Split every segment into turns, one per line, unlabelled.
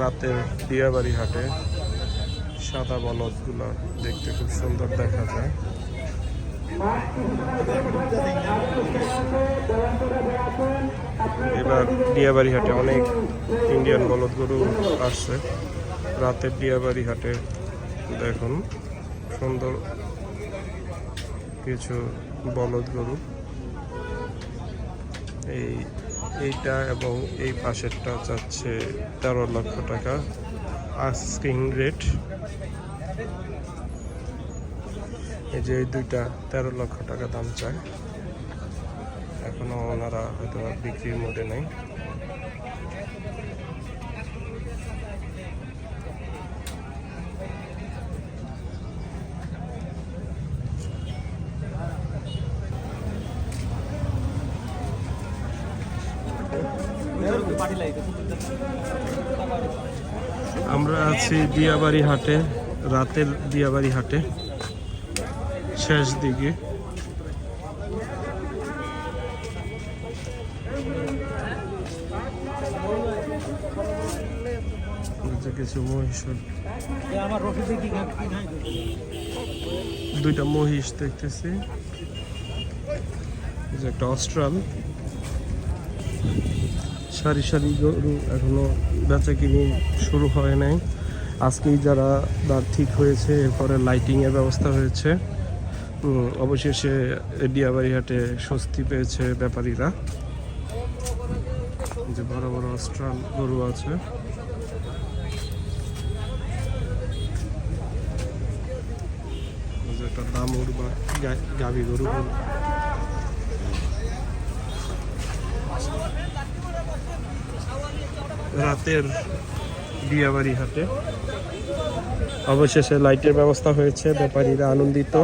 রাতের দিয়াবাড়ি হাটে সাদা বলদগুলো দেখতে খুব সুন্দর দেখা যায়। এবার দিয়াবাড়ি হাটে অনেক ইন্ডিয়ান বলদ গরু আসছে। রাতের দিয়াবাড়ি হাটে দেখুন সুন্দর কিছু বলদ গরু এই এইটা এবং এই পাশেরটা যাচ্ছে তেরো লক্ষ টাকা আস্কিং রেট এই যে এই দুইটা তেরো লক্ষ টাকা দাম চায় এখনও ওনারা হয়তো বিক্রির মোডে নেই। আমরা আছি দিয়াবাড়ি হাটে, রাতের দিয়াবাড়ি হাটে, শেষ দিকে। কিছু মহিষ। দুইটা মহিষ দেখতেছি। একটা অস্ট্রাল। সারি সারি গরু এখনও বেচা কিনি শুরু হয় নাই। আজকেই যারা দাঁত ঠিক হয়েছে, এরপরে লাইটিংয়ের ব্যবস্থা হয়েছে। অবশেষে ডিয়াবাড়ি হাটে স্বস্তি পেয়েছে ব্যাপারীরা। যে বড় বড় অস্ট্রাল গরু আছে। এই যে একটা দামুর বা গাভী গরু। রাতের বিয়াবাড়ি হাটে। অবশেষে লাইটের ব্যবস্থা হয়েছে, ব্যাপারীরা আনন্দিত।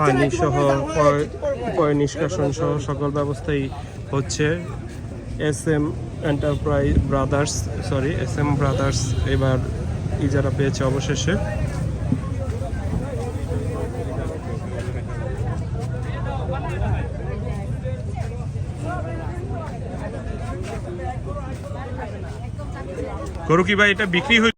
পানি সহ পয় নিষ্কাশন সহ সকল ব্যবস্থাই হচ্ছে। S M enterprise brothers sorry S M brothers এবার ইজারা পেয়েছে অবশেষে। গরু কি ভাই এটা বিক্রি হয়ে